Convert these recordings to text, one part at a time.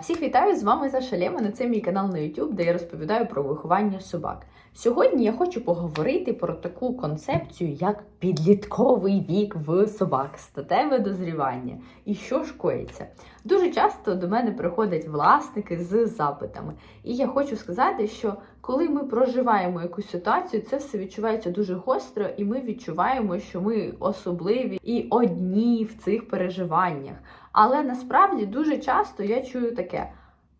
Всіх вітаю з вами Саша Лємана. Це мій канал на YouTube, де я розповідаю про виховання собак. Сьогодні я хочу поговорити про таку концепцію, як підлітковий вік в собак, статеве дозрівання і що ж коїться. Дуже часто до мене приходять власники з запитами, і я хочу сказати, що коли ми проживаємо якусь ситуацію, це все відчувається дуже гостро, і ми відчуваємо, що ми особливі і одні в цих переживаннях. Але насправді дуже часто я чую таке: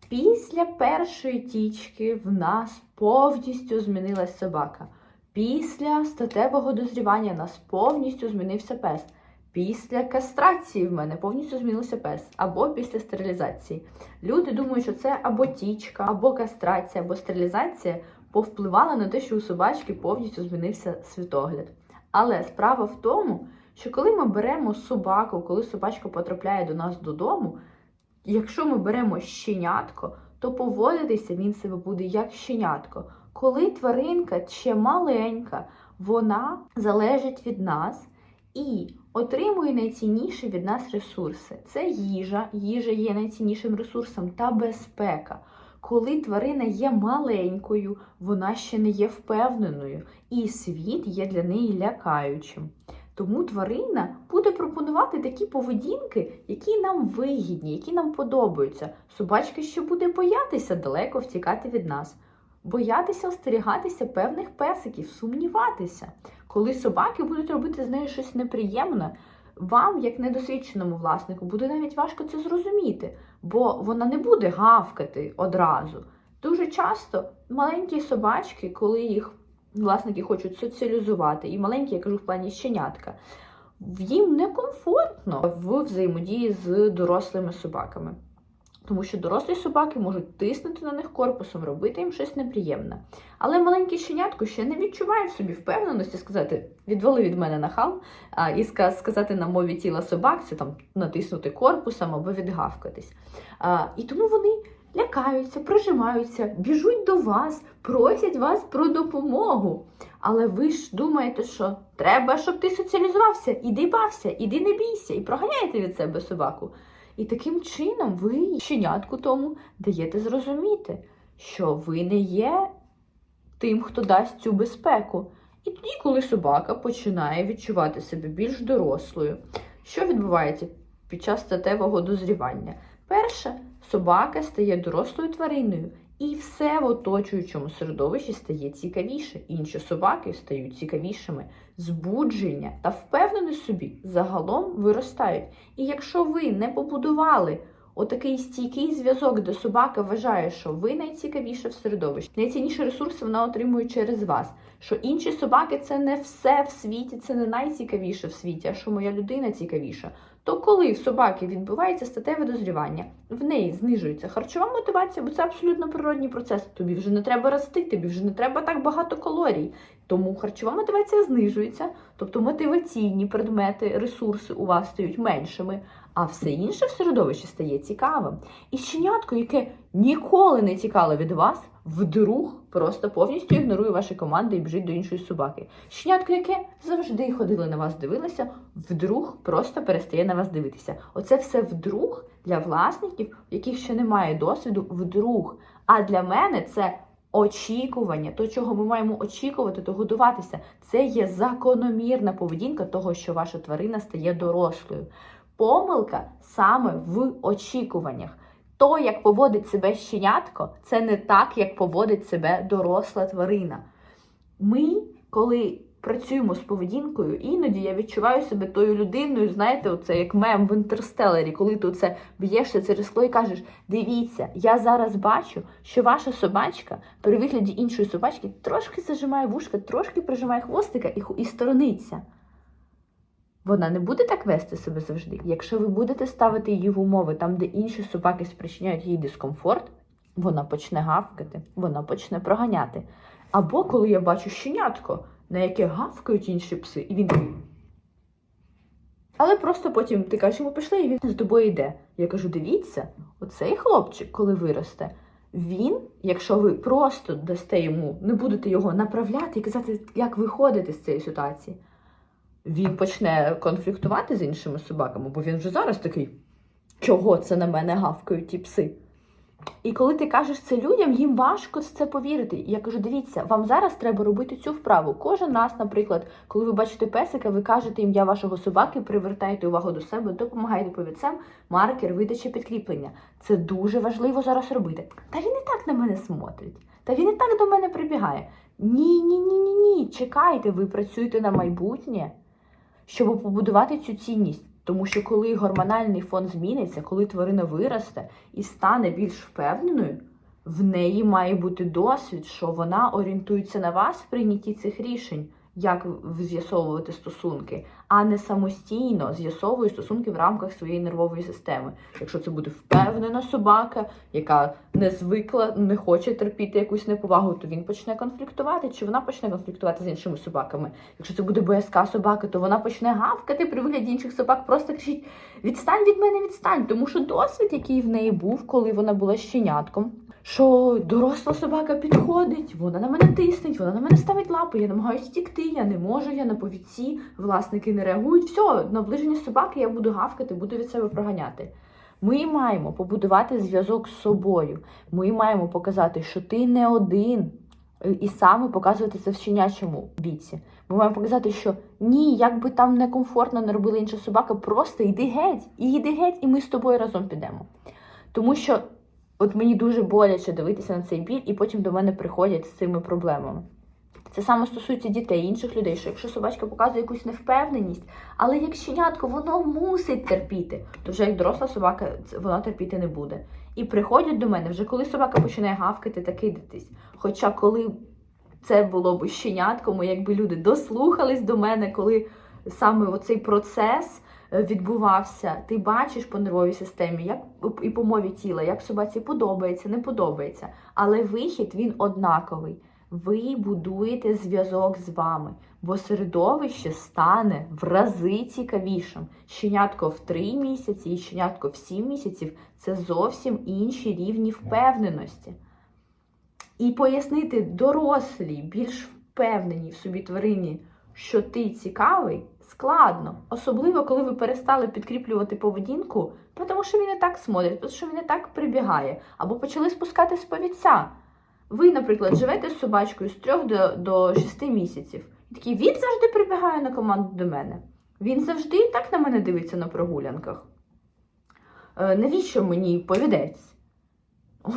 після першої тічки в нас повністю змінилась собака. Після статевого дозрівання нас повністю змінився пес. Після кастрації в мене повністю змінився пес, або після стерилізації. Люди думають, що це або тічка, або кастрація, або стерилізація повпливала на те, що у собачки повністю змінився світогляд. Але справа в тому, що коли ми беремо собаку, коли собачка потрапляє до нас додому, якщо ми беремо щенятко, то поводитися він себе буде як щенятко. Коли тваринка ще маленька, вона залежить від нас і отримує найцінніші від нас ресурси. Це їжа, їжа є найціннішим ресурсом та безпека. Коли тварина є маленькою, вона ще не є впевненою, і світ є для неї лякаючим. Тому тварина буде пропонувати такі поведінки, які нам вигідні, які нам подобаються. Собачка ще буде боятися далеко втікати від нас, боятися остерігатися певних песиків, сумніватися. Коли собаки будуть робити з нею щось неприємне, вам, як недосвідченому власнику, буде навіть важко це зрозуміти, бо вона не буде гавкати одразу. Дуже часто маленькі собачки, коли їх власники хочуть соціалізувати, і маленькі, я кажу, в плані щенятка, їм некомфортно в взаємодії з дорослими собаками. Тому що дорослі собаки можуть тиснути на них корпусом, робити їм щось неприємне. Але маленьке щенятко ще не відчуває в собі впевненості сказати відвали від мене нахал, а, і сказати на мові тіла собак, це там натиснути корпусом або відгавкатись. А, і тому вони лякаються, прижимаються, біжуть до вас, просять вас про допомогу. Але ви ж думаєте, що треба, щоб ти соціалізувався, іди бався, іди не бійся, і проганяєте від себе собаку. І таким чином ви щенятку тому даєте зрозуміти, що ви не є тим, хто дасть цю безпеку. І тоді, коли собака починає відчувати себе більш дорослою, що відбувається під час статевого дозрівання? Перше, собака стає дорослою твариною, і все в оточуючому середовищі стає цікавіше. Інші собаки стають цікавішими. Збудження та впевненість собі загалом виростають. І якщо ви не побудували отакий стійкий зв'язок, де собака вважає, що ви найцікавіше в середовищі, найцінніші ресурси вона отримує через вас. Що інші собаки це не все в світі, це не найцікавіше в світі, а що моя людина цікавіша. То коли в собаки відбувається статеве дозрівання, в неї знижується харчова мотивація, бо це абсолютно природній процес. Тобі вже не треба рости, тобі вже не треба так багато калорій. Тому харчова мотивація знижується, тобто мотиваційні предмети, ресурси у вас стають меншими, а все інше в середовищі стає цікавим. І щенятко, яке ніколи не тікало від вас, вдруг просто повністю ігнорує ваші команди і біжить до іншої собаки. Щенятко, яке завжди ходило на вас, дивилося, вдруг просто перестає на вас дивитися. Оце все вдруг для власників, в яких ще немає досвіду, вдруг. А для мене це очікування, то, чого ми маємо очікувати, то годуватися. Це є закономірна поведінка того, що ваша тварина стає дорослою. Помилка саме в очікуваннях. То, як поводить себе щенятко, це не так, як поводить себе доросла тварина. Ми, коли працюємо з поведінкою, іноді я відчуваю себе тою людиною, знаєте, оце як мем в інтерстелері, коли ти це б'єшся через скло і кажеш: дивіться, я зараз бачу, що ваша собачка при вигляді іншої собачки трошки зажимає вушка, трошки прижимає хвостика і, і сторониться. Вона не буде так вести себе завжди. Якщо ви будете ставити її в умови там, де інші собаки спричиняють їй дискомфорт, вона почне гавкати, вона почне проганяти. Або коли я бачу щенятко, на яке гавкають інші пси, і він такий. Але просто потім ти кажеш йому пішли, і він за тобою йде. Я кажу: дивіться, оцей хлопчик, коли виросте, він, якщо ви просто дасте йому, не будете його направляти і казати, як виходити з цієї ситуації, він почне конфліктувати з іншими собаками, бо він вже зараз такий, чого це на мене гавкають ті пси. І коли ти кажеш це людям, їм важко в це повірити. Я кажу: дивіться, вам зараз треба робити цю вправу. Кожен раз, наприклад, коли ви бачите песика, ви кажете ім'я вашого собаки, привертаєте увагу до себе, допомагаєте повідцям, маркер, видача підкріплення. Це дуже важливо зараз робити. Та він і так на мене смотрить. Та він і так до мене прибігає. Ні, ні, ні, ні, ні. Чекайте, ви працюєте на майбутнє, щоб побудувати цю цінність. Тому що коли гормональний фон зміниться, коли тварина виросте і стане більш впевненою, в неї має бути досвід, що вона орієнтується на вас в прийнятті цих рішень, як з'ясовувати стосунки, а не самостійно з'ясовує стосунки в рамках своєї нервової системи. Якщо це буде впевнена собака, яка не звикла, не хоче терпіти якусь неповагу, то він почне конфліктувати, чи вона почне конфліктувати з іншими собаками. Якщо це буде боязка собака, то вона почне гавкати при вигляді інших собак, просто кричить: відстань від мене, відстань. Тому що досвід, який в неї був, коли вона була щенятком, що доросла собака підходить, вона на мене тиснеть, вона на мене ставить лапи, я намагаюся втікти, я не можу, я на повідці, власники не реагують. Все, наближення собаки я буду гавкати, буду від себе проганяти. Ми маємо побудувати зв'язок з собою. Ми маємо показати, що ти не один, і саме показувати це в щенячому віці. Ми маємо показати, що ні, як би там некомфортно не робила інша собака, просто йди геть, і йди геть, і ми з тобою разом підемо. Тому що от мені дуже боляче дивитися на цей біль, і потім до мене приходять з цими проблемами. Це саме стосується дітей, інших людей, що якщо собачка показує якусь невпевненість, але як щенятко воно мусить терпіти, то вже як доросла собака вона терпіти не буде. І приходять до мене вже коли собака починає гавкати та кидатись. Хоча коли це було б щенятком, якби люди дослухались до мене, коли саме оцей процес е, відбувався, ти бачиш по нервовій системі, як і по мові тіла, як собаці подобається, не подобається. Але вихід він однаковий. Ви будуєте зв'язок з вами, бо середовище стане в рази цікавішим. Щенятко в 3 місяці і щенятко в 7 місяців це зовсім інші рівні впевненості. І пояснити дорослій, більш впевненій в собі тварині, що ти цікавий, складно. Особливо, коли ви перестали підкріплювати поведінку, тому що він і так смотрить, тому що він і так прибігає, або почали спускати з повідця. Ви, наприклад, живете з собачкою з 3 до, до 6 місяців. І такий, він завжди прибігає на команду до мене. Він завжди і так на мене дивиться на прогулянках. Е, навіщо мені повідець?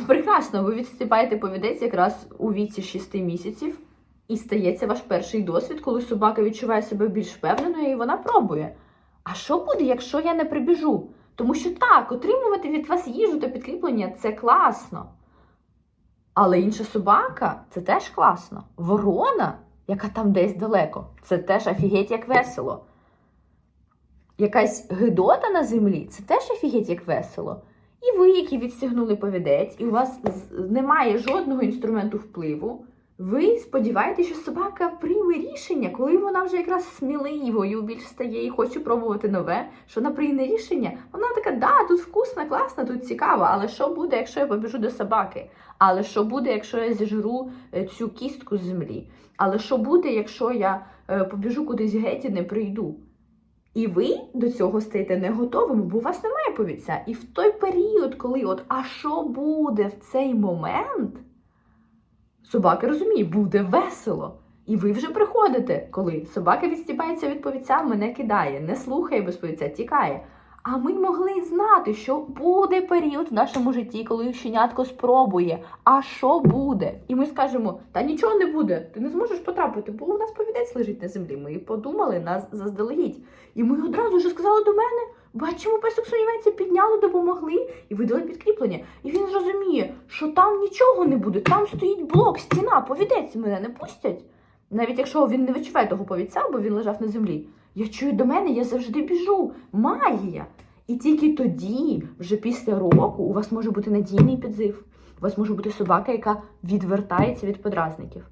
Прекрасно, ви відступаєте повідець якраз у віці 6 місяців, і стається ваш перший досвід, коли собака відчуває себе більш впевненою і вона пробує. А що буде, якщо я не прибіжу? Тому що так, отримувати від вас їжу та підкріплення це класно. Але інша собака це теж класно. Ворона, яка там десь далеко, це теж офігеть як весело. Якась гидота на землі це теж офігеть як весело. І ви, які відстягнули повідець, і у вас немає жодного інструменту впливу, ви сподіваєтеся, що собака прийме рішення, коли вона вже якраз сміливою більш стає і хоче пробувати нове, що вона прийме рішення. Вона така, да, тут вкусно, класно, тут цікаво, але що буде, якщо я побіжу до собаки? Але що буде, якщо я зіжру е, цю кістку з землі? Але що буде, якщо я е, побіжу кудись геть і не прийду? І ви до цього стаєте не готовими, бо у вас немає повіця. І в той період, коли от, а що буде в цей момент, собака розуміє, буде весело. І ви вже приходите, коли собака відстіпається від повіця, мене кидає, не слухає без повіця, тікає. А ми могли знати, що буде період в нашому житті, коли щенятко спробує. А що буде? І ми скажемо: та нічого не буде, ти не зможеш потрапити, бо у нас повідець лежить на землі. Ми подумали нас заздалегідь. І ми одразу вже сказали до мене: бачимо, песок сумнівається, підняли, допомогли і видали підкріплення. І він зрозуміє, що там нічого не буде, там стоїть блок, стіна, повідець мене не пустять. Навіть якщо він не відчуває того повідця, бо він лежав на землі. Я чую до мене, я завжди біжу. Магія. І тільки тоді, вже після року, у вас може бути надійний підзив. У вас може бути собака, яка відвертається від подразників.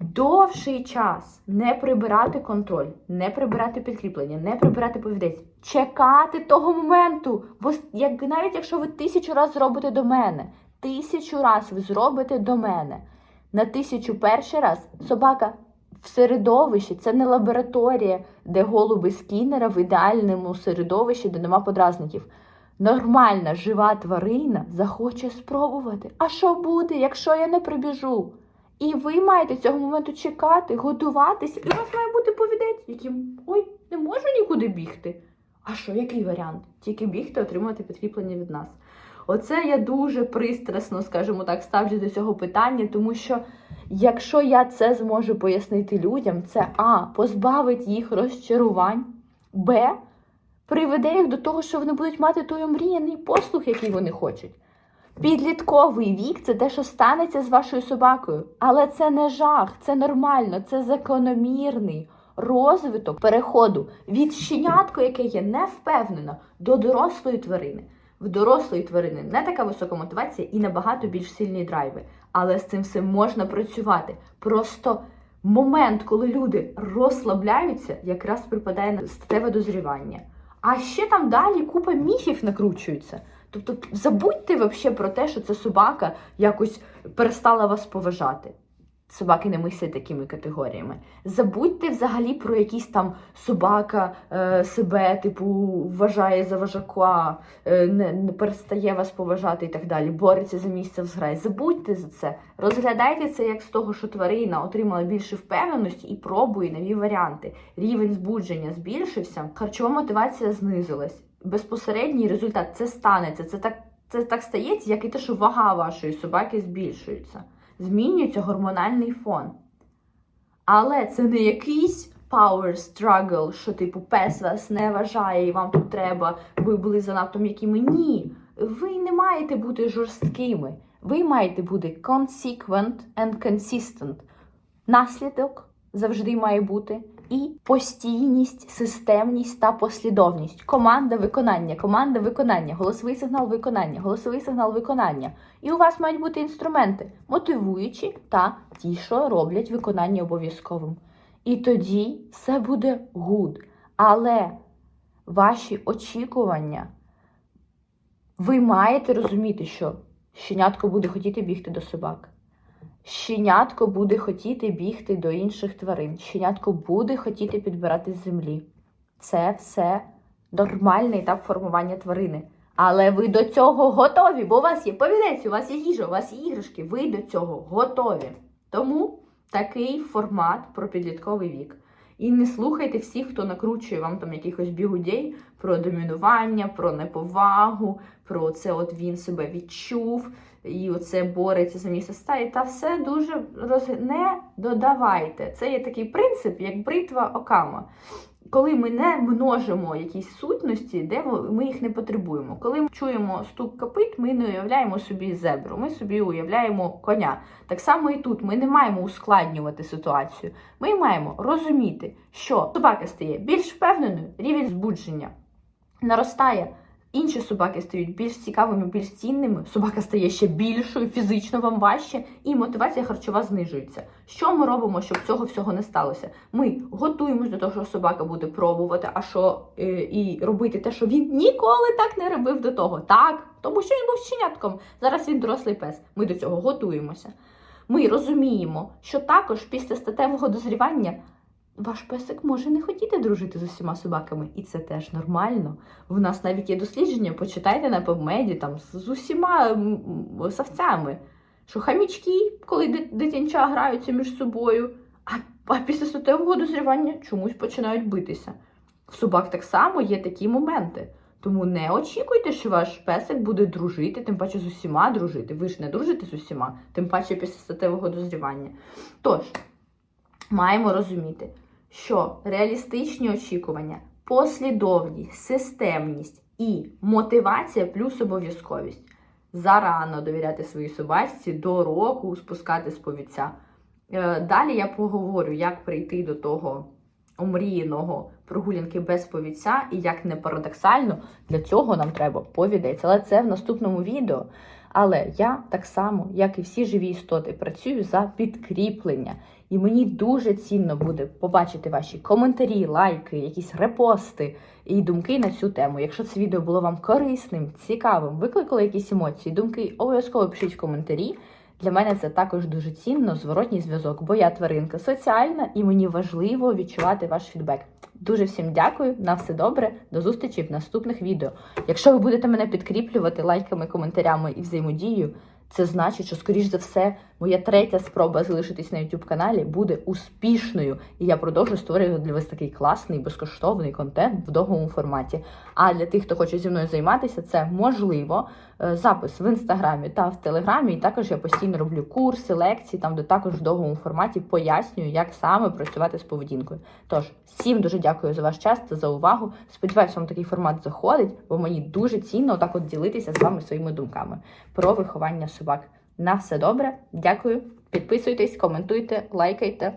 Довший час не прибирати контроль, не прибирати підкріплення, не прибирати повідець, чекати того моменту. Бо як, навіть якщо ви тисячу разів зробите до мене, тисячу ви зробите до мене, на тисячу перший раз собака в середовищі, це не лабораторія, де голуби скінера в ідеальному середовищі, де нема подразників. нормальна жива тварина захоче спробувати. А що буде, якщо я не прибіжу? І ви маєте цього моменту чекати, готуватися, і у вас має бути повідець, яким ой, не можу нікуди бігти. А що, який варіант? Тільки бігти, отримувати підкріплення від нас. Оце я дуже пристрасно, скажімо так, ставлю до цього питання, тому що якщо я це зможу пояснити людям, це А. позбавить їх розчарувань, Б. Приведе їх до того, що вони будуть мати той омріяний послуг, який вони хочуть. Підлітковий вік це те, що станеться з вашою собакою. Але це не жах, це нормально, це закономірний розвиток переходу від щенятка, яке є невпевнено, до дорослої тварини. В дорослої тварини не така висока мотивація і набагато більш сильні драйви. Але з цим всім можна працювати. Просто момент, коли люди розслабляються, якраз припадає на статеве дозрівання. А ще там далі купа міфів накручується. Тобто забудьте вообще про те, що ця собака якось перестала вас поважати. Собаки не мислять такими категоріями. Забудьте взагалі про якісь там собака е, себе, типу, вважає за вожака, е, не, не перестає вас поважати і так далі, бореться за місце в зграї. Забудьте за це. Розглядайте це як з того, що тварина отримала більше впевненості і пробує нові варіанти. Рівень збудження збільшився, харчова мотивація знизилась. Безпосередній результат це станеться. Це так, це так стається, як і те, що вага вашої собаки збільшується. Змінюється гормональний фон. Але це не якийсь power struggle, що типу пес вас не вважає і вам тут треба, ви були занадто м'якими. Ні. Ви не маєте бути жорсткими. Ви маєте бути consequent and consistent. Наслідок завжди має бути. І постійність, системність та послідовність. Команда виконання, команда виконання, голосовий сигнал виконання, голосовий сигнал виконання. І у вас мають бути інструменти, мотивуючі та ті, що роблять виконання обов'язковим. І тоді все буде гуд. Але ваші очікування, ви маєте розуміти, що щенятко буде хотіти бігти до собак. Щенятко буде хотіти бігти до інших тварин. Щенятко буде хотіти підбирати з землі. Це все нормальний етап формування тварини. Але ви до цього готові, бо у вас є повідець, у вас є їжа, у вас є іграшки. Ви до цього готові. Тому такий формат про підлітковий вік. І не слухайте всіх, хто накручує вам там якихось бігудей про домінування, про неповагу, про це от він себе відчув, і оце бореться за місце стаї. Та все дуже роз... не додавайте. Це є такий принцип, як бритва окама. Коли ми не множимо якісь сутності, де ми- їх не потребуємо. Коли ми чуємо стук копит, ми не уявляємо собі зебру, ми собі уявляємо коня. Так само і тут ми не маємо ускладнювати ситуацію. Ми маємо розуміти, що собака стає більш впевненою, рівень збудження наростає. Інші собаки стають більш цікавими, більш цінними. Собака стає ще більшою, фізично вам важче, і мотивація харчова знижується. Що ми робимо, щоб цього всього не сталося? Ми готуємось до того, що собака буде пробувати, а що е, і робити те, що він ніколи так не робив до того. Так, тому що він був щенятком. Зараз він дорослий пес. Ми до цього готуємося. Ми розуміємо, що також після статевого дозрівання ваш песик може не хотіти дружити з усіма собаками, і це теж нормально. В нас навіть є дослідження, почитайте на PubMed, там з усіма савцями, що хамічки, коли дит- дитинча граються між собою, а, а після статевого дозрівання чомусь починають битися. В собак так само є такі моменти. Тому не очікуйте, що ваш песик буде дружити, тим паче з усіма дружити. Ви ж не дружите з усіма, тим паче після статевого дозрівання. Тож, маємо розуміти, що реалістичні очікування, послідовність, системність і мотивація плюс обов'язковість. Зарано довіряти своїй собачці до року спускати з повіця. Е, Далі я поговорю, як прийти до того омріяного прогулянки без повіця, і як не парадоксально, для цього нам треба повідець. Але це в наступному відео. Але я так само, як і всі живі істоти, працюю за підкріплення. І мені дуже цінно буде побачити ваші коментарі, лайки, якісь репости і думки на цю тему. Якщо це відео було вам корисним, цікавим, викликало якісь емоції, думки, обов'язково пишіть в коментарі. Для мене це також дуже цінно, зворотній зв'язок, бо я тваринка соціальна і мені важливо відчувати ваш фідбек. Дуже всім дякую, на все добре, до зустрічі в наступних відео. Якщо ви будете мене підкріплювати лайками, коментарями і взаємодією, це значить, що, скоріш за все, моя третя спроба залишитись на YouTube каналі буде успішною, і я продовжу створювати для вас такий класний безкоштовний контент в довгому форматі. А для тих, хто хоче зі мною займатися, це можливо. Е, Запис в інстаграмі та в телеграмі. І також я постійно роблю курси, лекції, там де також в довгому форматі пояснюю, як саме працювати з поведінкою. Тож всім дуже дякую за ваш час та за увагу. Сподіваюсь, вам такий формат заходить, бо мені дуже цінно отак от ділитися з вами своїми думками про виховання собак. На все добре, дякую. Підписуйтесь, коментуйте, лайкайте.